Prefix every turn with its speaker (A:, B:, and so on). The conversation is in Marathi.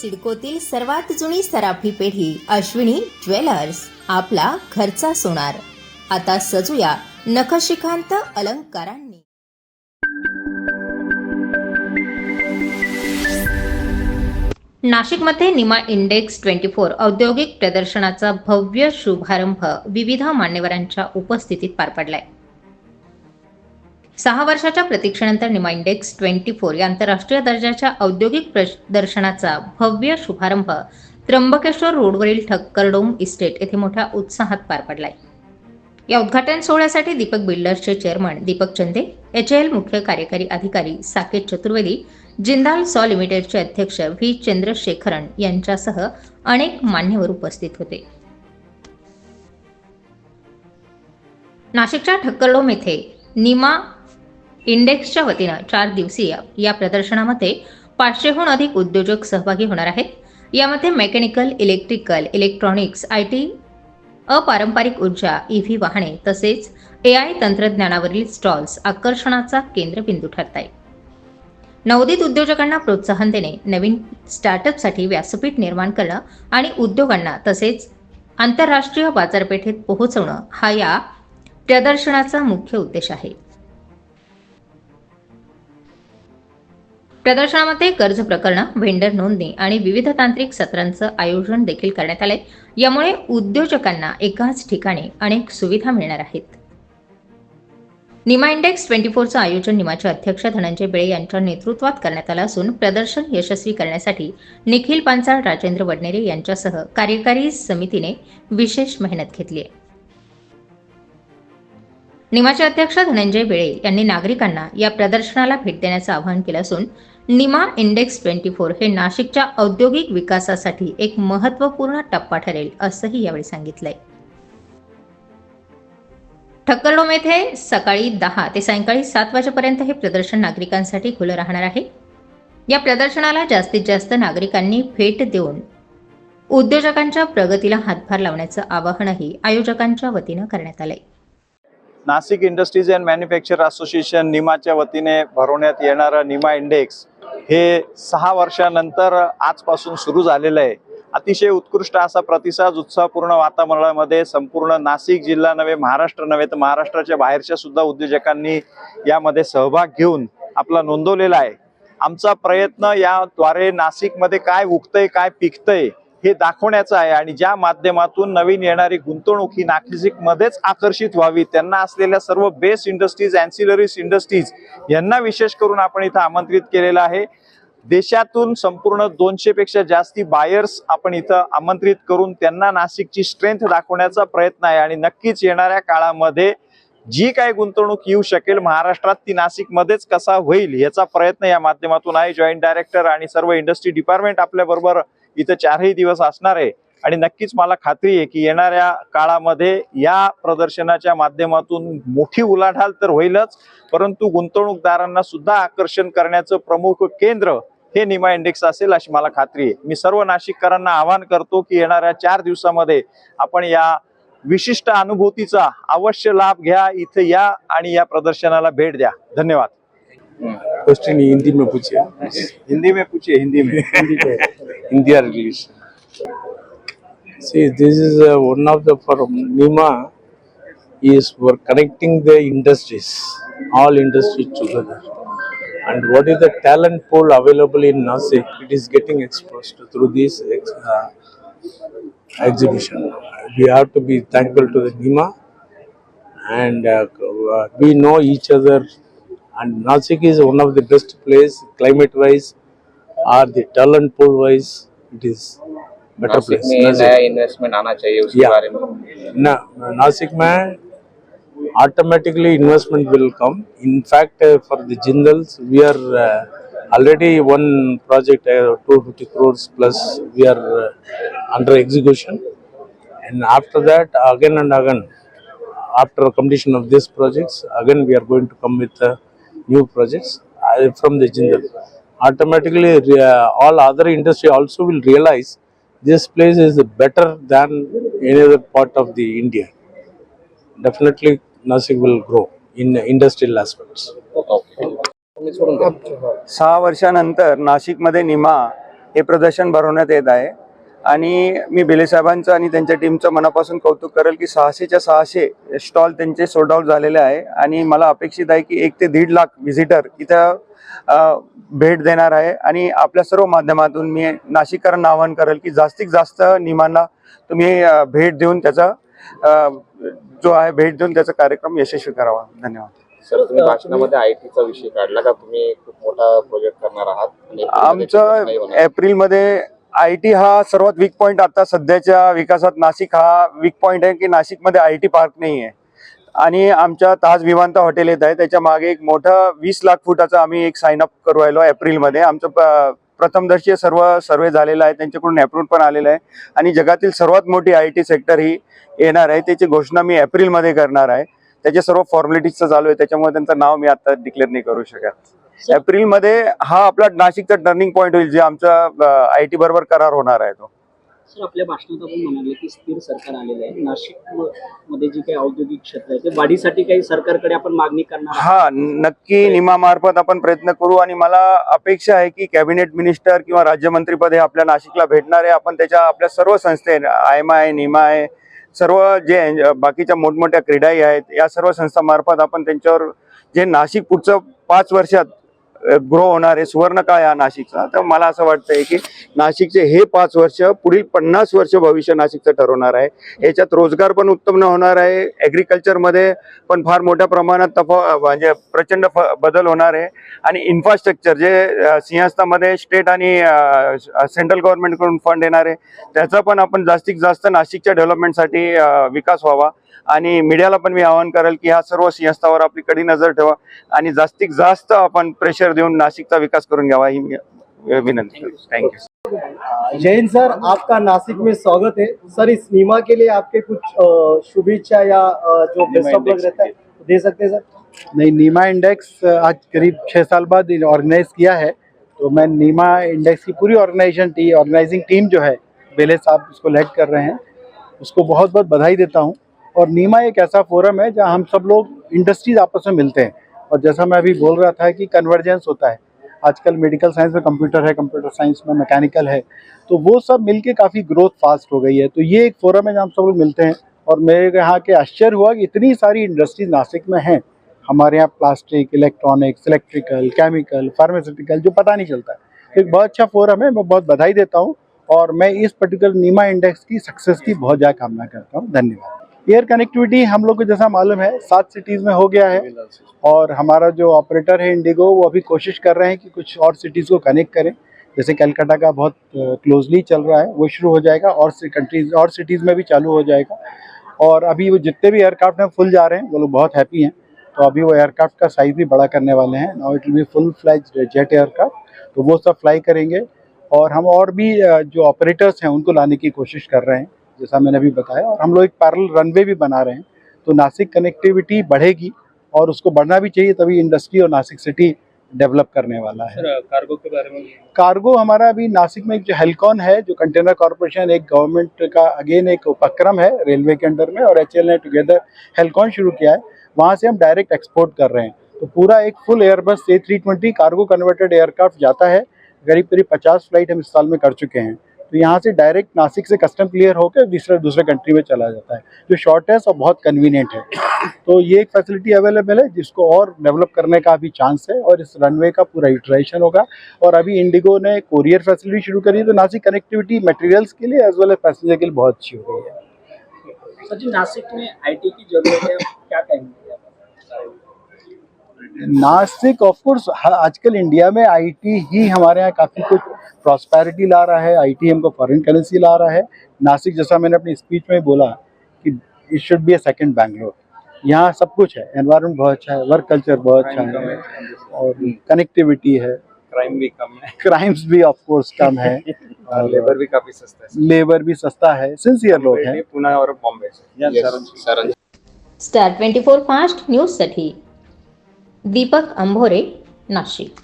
A: सिडकोतील सर्वात जुनी सराफी पेढी अश्विनी ज्वेलर्स आपला घरचा सोनार. आता सजूया नखशिखांत अलंकारांनी. नाशिकमध्ये निमा इंडेक्स ट्वेंटी फोर औद्योगिक प्रदर्शनाचा भव्य शुभारंभ विविध मान्यवरांच्या उपस्थितीत पार पडलाय. सहा वर्षाच्या प्रतीक्षेनंतर निमा इंडेक्स ट्वेंटी फोर या आंतरराष्ट्रीय दर्जाच्या औद्योगिक प्रदर्शनाचा भव्य शुभारंभ त्र्यंबकेश्वर रोडवरील ठक्करडोम इस्टेट येथे मोठ्या उत्साहात पार पडलाय. या उद्घाटन सोहळ्यासाठी दीपक बिल्डर्सचे चेअरमन दीपक चंदे एच एल मुख्य कार्यकारी अधिकारी साकेत चतुर्वेदी जिंदाल सॉ लिमिटेडचे अध्यक्ष व्ही चंद्रशेखरन यांच्यासह अनेक मान्यवर उपस्थित होते. नाशिकच्या ठक्करडोम येथे निमा इंडेक्सच्या वतीनं चार दिवसीय या प्रदर्शनामध्ये पाचशेहून अधिक उद्योजक सहभागी होणार आहेत. यामध्ये mechanical electrical electronics I T अपारंपरिक ऊर्जा व्ही वाहने तसेच ए आय तंत्रज्ञानावरील स्टॉल्स आकर्षणाचा केंद्रबिंदू ठरत आहे नवोदित उद्योजकांना प्रोत्साहन देणे नवीन स्टार्टअपसाठी व्यासपीठ निर्माण करणं आणि उद्योगांना तसेच आंतरराष्ट्रीय बाजारपेठेत पोहोचवणं हा या प्रदर्शनाचा मुख्य उद्देश आहे. प्रदर्शनामध्ये कर्ज प्रकरणं व्हेंडर नोंदणी आणि विविध तांत्रिक सत्रांचं आयोजन देखील करण्यात आलंय. यामुळे उद्योजकांना एकाच ठिकाणी अनेक सुविधा मिळणार आहेत. निमा इंडेक्स ट्वेंटी फोरचं आयोजन निमाचे अध्यक्ष धनंजय बेळे यांच्या नेतृत्वात करण्यात आलं असून प्रदर्शन यशस्वी करण्यासाठी निखिल पांचाळ राजेंद्र वडनेरे यांच्यासह कार्यकारी समितीने विशेष मेहनत घेतली आहे. निमाचे अध्यक्ष धनंजय बेळे यांनी नागरिकांना या प्रदर्शनाला भेट देण्याचं आवाहन केलं असून निमा इंडेक्स ट्वेंटी फोर हे नाशिकच्या औद्योगिक विकासासाठी एक महत्त्वपूर्ण टप्पा ठरेल असंही यावेळी सांगितलंय. ठक्करडोम येथे सकाळी दहा ते सायंकाळी सात वाजेपर्यंत हे प्रदर्शन नागरिकांसाठी खुलं राहणार आहे. या प्रदर्शनाला जास्तीत जास्त नागरिकांनी भेट देऊन उद्योजकांच्या प्रगतीला हातभार लावण्याचं आवाहनही आयोजकांच्या वतीनं करण्यात आलंय.
B: Nashik industries and manufacture association निमाच्या वतीने भरवण्यात येणारा निमा इंडेक्स हे सहा वर्षानंतर आजपासून सुरू झालेलं आहे. अतिशय उत्कृष्ट असा प्रतिसाद उत्साहपूर्ण वातावरणामध्ये संपूर्ण नाशिक जिल्हा नव्हे महाराष्ट्र नव्हे तर महाराष्ट्राच्या बाहेरच्या सुद्धा उद्योजकांनी यामध्ये सहभाग घेऊन आपला नोंदवलेला आहे. आमचा प्रयत्न याद्वारे नाशिकमध्ये काय उगतंय काय पिकतंय हे दाखवण्याचं आहे आणि ज्या माध्यमातून नवीन येणारी गुंतवणूक ही नाशिकमध्येच आकर्षित व्हावी त्यांना असलेल्या सर्व बेस्ट इंडस्ट्रीज अँसिलरीज इंडस्ट्रीज यांना विशेष करून आपण इथं आमंत्रित केलेलं आहे. देशातून संपूर्ण दोनशे पेक्षा जास्ती बायर्स आपण इथं आमंत्रित करून त्यांना नाशिकची स्ट्रेंथ दाखवण्याचा प्रयत्न आहे आणि नक्कीच येणाऱ्या काळामध्ये जी काय गुंतवणूक येऊ शकेल महाराष्ट्रात ती नाशिकमध्येच कसा होईल याचा प्रयत्न या माध्यमातून आहे. जॉईंट डायरेक्टर आणि सर्व इंडस्ट्री डिपार्टमेंट आपल्या बरोबर इथं चारही दिवस असणार आहे. आणि नक्कीच मला खात्री आहे की येणाऱ्या काळामध्ये या प्रदर्शनाच्या माध्यमातून मोठी उलाढाल तर होईलच परंतु गुंतवणूकदारांना सुद्धा आकर्षण करण्याचं प्रमुख केंद्र हे निमा इंडेक्स असेल अशी मला खात्री आहे. मी सर्व नाशिककरांना आवाहन करतो की येणाऱ्या चार दिवसामध्ये आपण या विशिष्ट अनुभूतीचा अवश्य लाभ घ्या इथे या आणि या प्रदर्शनाला भेट द्या. धन्यवाद.
C: क्वेश्चन हिंदी में पूछिए
B: हिंदी में पूछिए हिंदी में
C: हिंदी और English see this is uh, one of the for nima is for connecting the industries all industries together and what is the talent pool available in nasik it is getting exposed through this ex- uh, exhibition we have to be thankful to the nima and uh, uh, we know each other and nasik is one of the best place climate wise or the talent pool wise it is better
D: Nashik
C: place
D: में
C: Nasik.
D: नया इन्वेस्टमेंट आना चाहिए उसके
C: Yeah.
D: बारे में
C: Na- Nasik में automatically investment will come. In fact, uh, for the Jindals, we are uh, already one project, uh, 250 crores plus, we are uh, under execution. And after that, again and again, after completion of these projects, again we are going to come with uh, new projects uh, from the Jindal. Automatically, uh, all other industry also will realize this place is better than any other part of the India. Definitely, Nasik will grow in industrial aspects.
E: सहा वर्षानंतर नाशिकमध्ये निमा हे प्रदर्शन भरवण्यात येत आहे आणि मी बेले साहेबांचं आणि त्यांच्या टीमचं मनापासून कौतुक करेल की सहाशेच्या सहाशे स्टॉल त्यांचे सोल्ड आउट झालेले आहे. आणि मला अपेक्षित आहे की एक ते दीड लाख व्हिजिटर इथं भेट देणार आहे. आणि आपल्या सर्व माध्यमातून मी नाशिककरांना आवाहन करेल की जास्तीत जास्त नियमांना तुम्ही भेट देऊन त्याचा जो आहे भेट देऊन त्याचा कार्यक्रम यशस्वी करावा. धन्यवाद.
D: सर तुम्ही भाषणामध्ये आयटीचा विषय काढला का? तुम्ही खूप मोठा प्रोजेक्ट करणार आहात.
E: आमचं. एप्रिलमध्ये आय टी हा सर्वात वीक पॉइंट आता सध्याच्या विकासात नाशिक हा वीक पॉइंट आहे की नाशिकमध्ये आय टी पार्क नाही आहे आणि आमच्या ताज विमानतळ हॉटेल येत आहे त्याच्यामागे एक मोठं वीस लाख फुटाचं आम्ही एक साइन अप करू राहिलो एप्रिलमध्ये. आमचं प- प्रथमदर्शी सर्व सर्वे झालेला आहे त्यांच्याकडून अप्रूव्ह पण आलेलं आहे. आणि जगातील सर्वात मोठी आय टी सेक्टर ही येणार आहे त्याची घोषणा मी एप्रिलमध्ये करणार आहे. त्याचे सर्व फॉर्मॅलिटीजचं चालू आहे त्याच्यामुळे त्यांचं नाव मी आता डिक्लेअर नाही करू शकत. एप्रिलमध्ये हा आपला नाशिकचा टर्निंग पॉईंट होईल जे आमचा आय टी बरोबर करार होणार आहे तो.
F: सर आपल्या भाषणात आपण म्हणाले की स्थिर सरकार आलेलं आहे. नाशिकमध्ये जे काही औद्योगिक क्षेत्र आहे ते वाढीसाठी काही सरकारकडे आपण मागणी करणार?
E: हा नक्की निमामार्फत आपण प्रयत्न करू आणि मला अपेक्षा आहे की कॅबिनेट मिनिस्टर किंवा राज्यमंत्रीपद हे आपल्या नाशिकला भेटणार आहे. आपण त्याच्या आपल्या सर्व संस्थे आय एम आय निमा आहे सर्व जे बाकीच्या मोठमोठ्या क्रीडाही आहेत या सर्व संस्थांमार्फत आपण त्यांच्यावर जे नाशिक पुढचं पाच वर्षात ग्रो होणार आहे सुवर्ण काळ हा नाशिकचा. तर मला असं वाटतंय की नाशिकचे हे पाच वर्ष पुढील पन्नास वर्ष भविष्य नाशिकचं ठरवणार आहे. याच्यात रोजगार पण उत्पन्न होणार आहे ॲग्रिकल्चरमध्ये पण फार मोठ्या प्रमाणात तफा म्हणजे प्रचंड फ बदल होणार आहे. आणि इन्फ्रास्ट्रक्चर जे सिंहस्थामध्ये स्टेट आणि सेंट्रल गव्हर्नमेंटकडून फंड येणार आहे त्याचा पण आपण जास्तीत जास्त नाशिकच्या डेव्हलपमेंटसाठी विकास व्हावा. आणि मीडियाला पण मी आवाहन करेल की ह्या सर्व सिंहस्थावर आपली कडी नज़र ठेवा आणि जास्तीत जास्त आपण प्रेशर देऊन नाशिकचा विकास करून घ्यावा ही मी अ, विनंती थँक्यू
G: जैन सर आपका नासिक में स्वागत है। सर इस नीमा के लिए आपके कुछ अ, शुभेच्छा या जो बेस्ट ऑफ़ लक रहता है दे सकते हैं सर?
H: नहीं नीमा इंडेक्स आज करीब छः साल बाद ऑर्गेनाइज किया है। तो मैं नीमा इंडेक्स की पूरी ऑर्गेनाइजेशन टी ऑर्गेनाइजिंग टीम जो है बेले साहब उसको लेड कर रहे हैं। उसको बहुत बहुत बधाई देता हूँ। और नीमा एक ऐसा फोरम है जहाँ हम सब लोग इंडस्ट्रीज़ आपस में मिलते हैं। और जैसा मैं अभी बोल रहा था कि कन्वर्जेंस होता है। आजकल मेडिकल साइंस में कंप्यूटर है कंप्यूटर साइंस में मैकेनिकल है। तो वो सब मिलके काफ़ी ग्रोथ फास्ट हो गई है। तो ये एक फोरम है जहाँ हम सब लोग मिलते हैं। और मेरे यहाँ के आश्चर्य हुआ कि इतनी सारी इंडस्ट्रीज़ नासिक में हैं। हमारे यहाँ plastic electronics electrical chemical pharmaceutical जो पता नहीं चलता। है एक बहुत अच्छा फोरम है, मैं बहुत बधाई देता हूँ। और मैं इस पर्टिकुलर नीमा इंडेक्स की सक्सेस की बहुत ज़्यादा कामना करता हूँ। धन्यवाद। एयर कनेक्टिविटी हम लोग को जैसा मालूम है, सात सिटीज़ में हो गया है। और हमारा जो ऑपरेटर है इंडिगो वो अभी कोशिश कर रहे हैं कि कुछ और सिटीज़ को कनेक्ट करें। जैसे कलकत्ता का बहुत क्लोजली चल रहा है, वो शुरू हो जाएगा और कंट्रीज़ और सिटीज़ में भी चालू हो जाएगा। और अभी वो जितने भी एयरक्राफ्ट हैं फुल जा रहे हैं, वो लोग बहुत हैप्पी हैं। तो अभी वो एयरक्राफ्ट का साइज़ भी बड़ा करने वाले हैं। Now it will be full fledge jet aircraft तो वो सब फ्लाई करेंगे। और हम और भी जो ऑपरेटर्स हैं, उनको लाने की कोशिश कर रहे हैं। जैसा मैंने अभी बताया और हम लोग एक पैरल रनवे भी बना रहे हैं तो नासिक कनेक्टिविटी बढ़ेगी और उसको बढ़ना भी चाहिए तभी इंडस्ट्री और नासिक सिटी डेवलप करने वाला है।
F: कार्गो के बारे में
H: कार्गो हमारा अभी नासिक में एक जो हेलकॉन है जो कंटेनर कॉरपोरेशन एक गवर्नमेंट का अगेन एक उपक्रम है रेलवे के अंडर में और एचएल ने टुगेदर हेलकॉन शुरू किया है वहाँ से हम डायरेक्ट एक्सपोर्ट कर रहे हैं। तो पूरा एक full Airbus A three twenty cargo converted aircraft जाता है करीब करीब पचास फ़्लाइट हम इस साल में कर चुके हैं। तो यहाँ से डायरेक्ट नासिक से कस्टम क्लियर होकर दूसरे दूसरे कंट्री में चला जाता है। जो शॉर्टेस्ट और बहुत कन्वीनियंट है। तो ये एक फैसिलिटी अवेलेबल है, जिसको और डेवलप करने का भी चांस है और इस रनवे का पूरा यूटिलाइजेशन होगा। और अभी इंडिगो ने कोरियर फैसिलिटी शुरू करी है तो नासिक कनेक्टिविटी मटेरियल्स के लिए एज वेल एज पैसेंजर के लिए बहुत अच्छी हो गई है।
F: सर जी, नासिक में आईटी की ज़रूरत है
H: नासिक ऑफ़ कोर्स आजकल इंडिया में आईटी ही हमारे यहाँ काफ़ी कुछ प्रॉस्पेरिटी ला रहा है आईटी हमको फॉरेन करेंसी ला रहा है। नासिक जैसा मैंने अपनी स्पीच में बोला कि it should be a second Bangalore यहाँ सब कुछ है एनवायरनमेंट बहुत अच्छा है वर्क कल्चर बहुत अच्छा है और कनेक्टिविटी है।
D: क्राइम भी कम है।
H: क्राइम्स भी ऑफ़ कोर्स कम है।
D: और लेबर भी काफ़ी सस्ता है।
H: लेबर भी सस्ता है। सिंसियर लोग हैं।
D: पुणे और बॉम्बे से।
A: स्टार ट्वेंटी फोर फास्ट न्यूजसाठी दीपक अंभोरे नाशिक.